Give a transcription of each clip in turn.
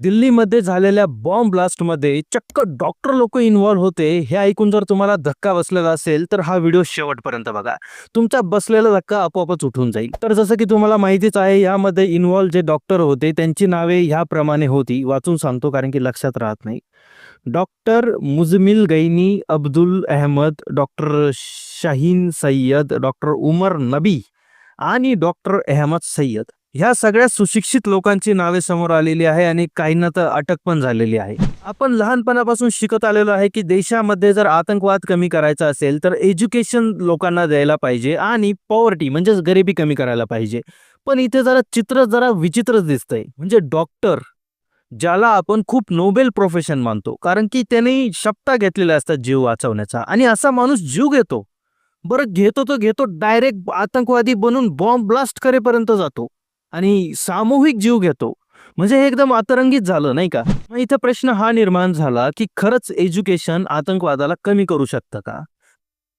दिल्लीमध्ये झालेल्या बॉम्ब ब्लास्टमध्ये चक्क डॉक्टर लोक इन्व्हॉल्व्ह होते हे ऐकून जर तुम्हाला धक्का बसलेला असेल तर हा व्हिडिओ शेवटपर्यंत बघा. तुमचा बसलेला धक्का आपोआपच उठून जाईल. तर जसं की तुम्हाला माहितीच आहे यामध्ये इन्व्हॉल्व्ह जे डॉक्टर होते त्यांची नावे ह्याप्रमाणे होती. वाचून सांगतो कारण की लक्षात राहत नाही. Doctor Muzammil Ganai Abdul Ahmad doctor Shaheen Sayyed doctor Umar Nabi आणि डॉक्टर अहमद सय्यद. ह्या सगळ्या सुशिक्षित लोकांची नावे समोर आलेली आहे आणि काहींना तर अटक पण झालेली आहे. आपण लहानपणापासून शिकत आलेलो आहे की देशामध्ये जर आतंकवाद कमी करायचा असेल तर एज्युकेशन लोकांना द्यायला पाहिजे आणि पॉवर्टी म्हणजेच गरिबी कमी करायला पाहिजे. पण इथे जरा चित्र जरा विचित्रच दिसतंय. म्हणजे डॉक्टर ज्याला आपण खूप नोबेल प्रोफेशन मानतो कारण की त्याने शपथा घेतलेल्या असतात जीव वाचवण्याचा आणि असा माणूस जीव घेतो. बरं घेतो तो घेतो डायरेक्ट आतंकवादी बनून बॉम्ब ब्लास्ट करेपर्यंत जातो. आणि सामूहिक जीव घेतो. म्हणजे हे एकदम अतरंगीत झालं नाही का? मग इथं प्रश्न हा निर्माण झाला की खरंच एज्युकेशन आतंकवादाला कमी करू शकतं का?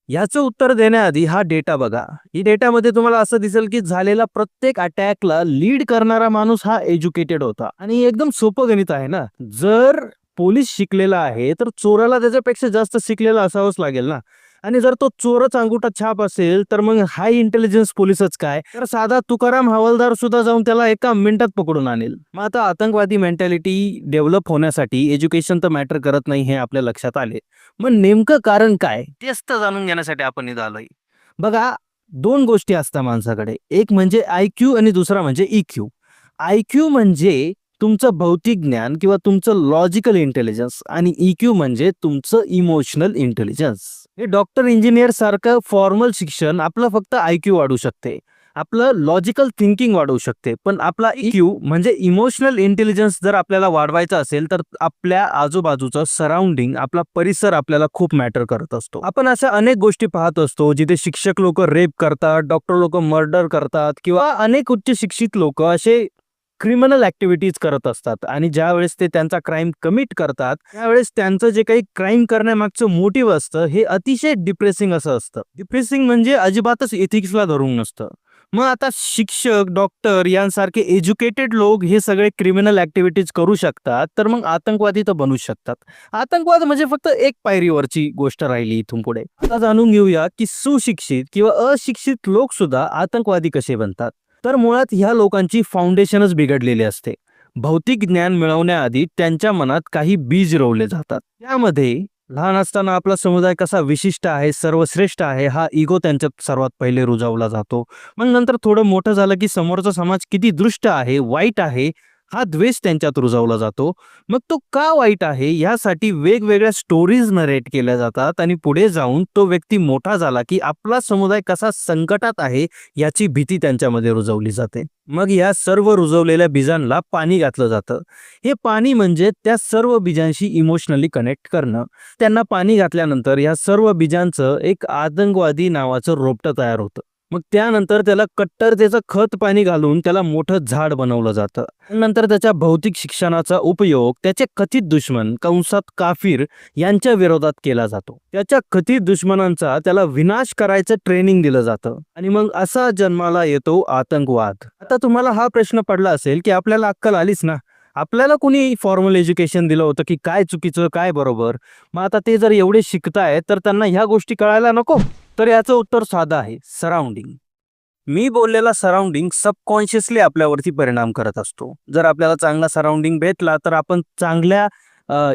याचं उत्तर देण्याआधी हा डेटा बघा. ही डेटामध्ये तुम्हाला असं दिसेल की झालेला प्रत्येक अटॅकला लीड करणारा माणूस हा एज्युकेटेड होता. आणि एकदम सोपं गणित आहे ना? जर पोलीस शिकलेला आहे तर चोराला त्याच्यापेक्षा जास्त शिकलेला असावंच लागेल ना? आणि जर तो चोरच अंगुठा छाप असेल तर मग हाय इंटेलिजन्स पोलीसच काय? तर साधा तुकाराम हवालदार सुद्धा जाऊन त्याला एका मिनिटात पकडून आणेल. मग आता आतंकवादी मेंटॅलिटी डेव्हलप होण्यासाठी एज्युकेशन तर मॅटर करत नाही हे आपल्या लक्षात आले. मग नेमकं कारण काय? तेच तर जाणून घेण्यासाठी आपण इथं आलोय. बघा दोन गोष्टी असतात माणसाकडे. एक म्हणजे आय क्यू आणि दुसरा म्हणजे ई क्यू आय क्यू म्हणजे तुमचं भौतिक ज्ञान किंवा तुमचं लॉजिकल इंटेलिजन्स आणि इक्यू म्हणजे तुमचं इमोशनल इंटेलिजन्स हे डॉक्टर इंजिनियर सारखं फॉर्मल शिक्षण आपलं फक्त आयक्यू वाढू शकते. आपलं लॉजिकल थिंकिंग वाढवू शकते. पण आपला इक्यू म्हणजे इमोशनल इंटेलिजन्स जर आपल्याला वाढवायचा असेल तर आपल्या आजूबाजूचं सराउंडिंग आपला परिसर आपल्याला खूप मॅटर करत असतो. आपण अशा अनेक गोष्टी पाहत असतो जिथे शिक्षक लोक रेप करतात डॉक्टर लोक मर्डर करतात किंवा अनेक उच्च शिक्षित लोक असे क्रिमिनल ऍक्टिव्हिटीज करत असतात आणि ज्या वेळेस ते त्यांचा क्राईम कमिट करतात त्यावेळेस त्यांचं जे काही क्राईम करण्यामागचं मोटिव्ह असतं हे अतिशय डिप्रेसिंग असं असतं. डिप्रेसिंग म्हणजे अजिबातच एथिक्सला धरून नसतं. मग आता शिक्षक डॉक्टर यांसारखे एज्युकेटेड लोक हे सगळे क्रिमिनल ऍक्टिव्हिटीज करू शकतात तर मग आतंकवादी तर बनू शकतात. आतंकवाद म्हणजे फक्त एक पायरीवरची गोष्ट राहिली इथून पुढे. आता जाणून घेऊया की सुशिक्षित किंवा अशिक्षित लोक सुद्धा आतंकवादी कसे बनतात. तर मुळात ह्या लोकांची फाउंडेशनच बिघडलेली असते. भौतिक ज्ञान मिळवण्याआधी त्यांच्या मनात काही बीज रोवले जातात. त्यामध्ये लहान असताना आपला समुदाय कसा विशिष्ट आहे सर्वश्रेष्ठ आहे हा इगो त्यांच्यात सर्वात पहिले रुजवला जातो. मग नंतर थोडं मोठं झालं की समोरचा समाज किती दृष्ट आहे वाईट आहे हा द्वेष त्यांच्यात रुजवला जातो. मग तो का वाईट आहे यासाठी वेगवेगळ्या स्टोरीज नरेट केल्या जातात आणि पुढे जाऊन तो व्यक्ती मोठा झाला की आपला समुदाय कसा संकटात आहे याची भीती त्यांच्यामध्ये रुजवली जाते. मग या सर्व रुजवलेल्या बीजांना पाणी घातलं जातं. हे पाणी म्हणजे त्या सर्व बीजांशी इमोशनली कनेक्ट करणं. त्यांना पाणी घातल्यानंतर या सर्व बीजांचं एक आतंकवादी नावाचं रोपटं तयार होतं. मग त्यानंतर त्याला कट्टरतेचं खत पाणी घालून त्याला मोठं झाड बनवलं जातं. नंतर त्याच्या भौतिक शिक्षणाचा उपयोग त्याचे कथित दुश्मन कंसात काफिर यांच्या विरोधात केला जातो. त्याच्या कथित दुश्मनांचा त्याला विनाश करायचं ट्रेनिंग दिलं जातं. आणि मग असा जन्माला येतो आतंकवाद. आता तुम्हाला हा प्रश्न पडला असेल की आपल्याला अक्कल आलीच ना? आपल्याला कोणी फॉर्मल एज्युकेशन दिलं होतं की काय चुकीचं काय बरोबर? मग आता ते जर एवढे शिकताय तर त्यांना ह्या गोष्टी कळायला नको. तर याचं उत्तर साधं आहे सराउंडिंग मी बोललेला सराउंडिंग सबकॉन्शियसली आपल्यावरती परिणाम करत असतो. जर आपल्याला चांगला सराउंडिंग भेटला तर आपण चांगल्या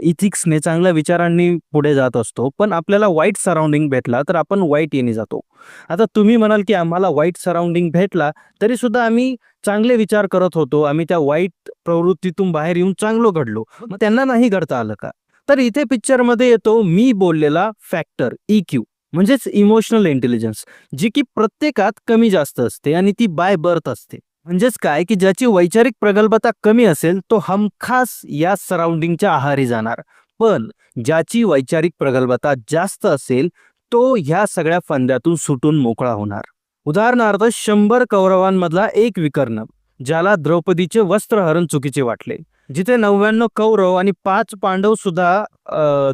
इथिक्सने चांगल्या विचारांनी पुढे जात असतो. पण आपल्याला वाईट सराउंडिंग भेटला तर आपण वाईट येणे जातो. आता तुम्ही म्हणाल की आम्हाला वाईट सराउंडिंग भेटला तरी सुद्धा आम्ही चांगले विचार करत होतो. आम्ही त्या वाईट प्रवृत्तीतून बाहेर येऊन चांगलो घडलो. मग त्यांना नाही घडता आलं का? तर इथे पिक्चरमध्ये येतो मी बोललेला फॅक्टर ई क्यू म्हणजेच इमोशनल इंटेलिजन्स जी की प्रत्येकात कमी जास्त असते आणि ती बाय बर्थ असते. म्हणजेच काय की ज्याची वैचारिक प्रगल्भता कमी असेल तो हमखास या सराउंडिंगच्या आहारी जाणार. पण ज्याची वैचारिक प्रगल्भता जास्त असेल तो ह्या सगळ्या फंद्यातून सुटून मोकळा होणार. उदाहरणार्थ शंभर कौरवांमधला एक विकर्ण ज्याला द्रौपदीचे वस्त्रहरण चुकीचे वाटले जिथे नव्याण्णव कौरव आणि पाच पांडव सुद्धा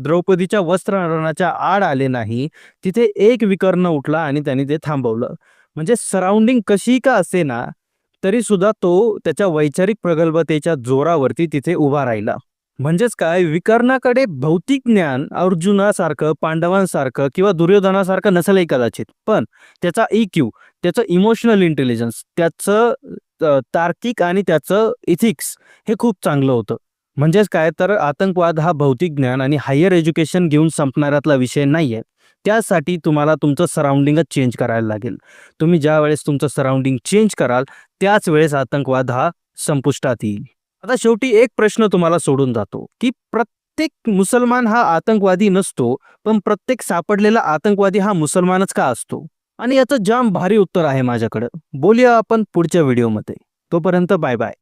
द्रौपदीच्या वस्त्रहरणाच्या आड आले नाही तिथे एक विकर्ण उठला आणि त्यांनी ते थांबवलं. म्हणजे सराउंडिंग कशी का असे ना तरी सुद्धा तो त्याच्या वैचारिक प्रगल्भतेच्या जोरावरती तिथे उभा राहिला. म्हणजेच काय? विकर्णाकडे भौतिक ज्ञान अर्जुनासारखं पांडवांसारखं किंवा दुर्योधनासारखं नसेलही कदाचित. पण त्याचा ई क्यू त्याचं इमोशनल इंटेलिजन्स त्याचं तार्किक आणि त्याचं इथिक्स हे खूप चांगलं होतं. म्हणजेच काय? तर आतंकवाद हा भौतिक ज्ञान आणि हायर एज्युकेशन घेऊन संपणाऱ्यातला विषय नाही आहे त्यासाठी तुम्हाला तुमचं सराउंडिंगच चेंज करायला लागेल. तुम्ही ज्या वेळेस तुमचं सराउंडिंग चेंज कराल त्याच वेळेस आतंकवाद हा संपुष्टात येईल. आता शेवटी एक प्रश्न तुम्हाला सोडून जातो की प्रत्येक मुसलमान हा आतंकवादी नसतो पण प्रत्येक सापडलेला आतंकवादी हा मुसलमानच का असतो? आणि याचं जाम भारी उत्तर आहे माझ्याकडं. बोलूया आपण पुढच्या व्हिडिओमध्ये तोपर्यंत बाय बाय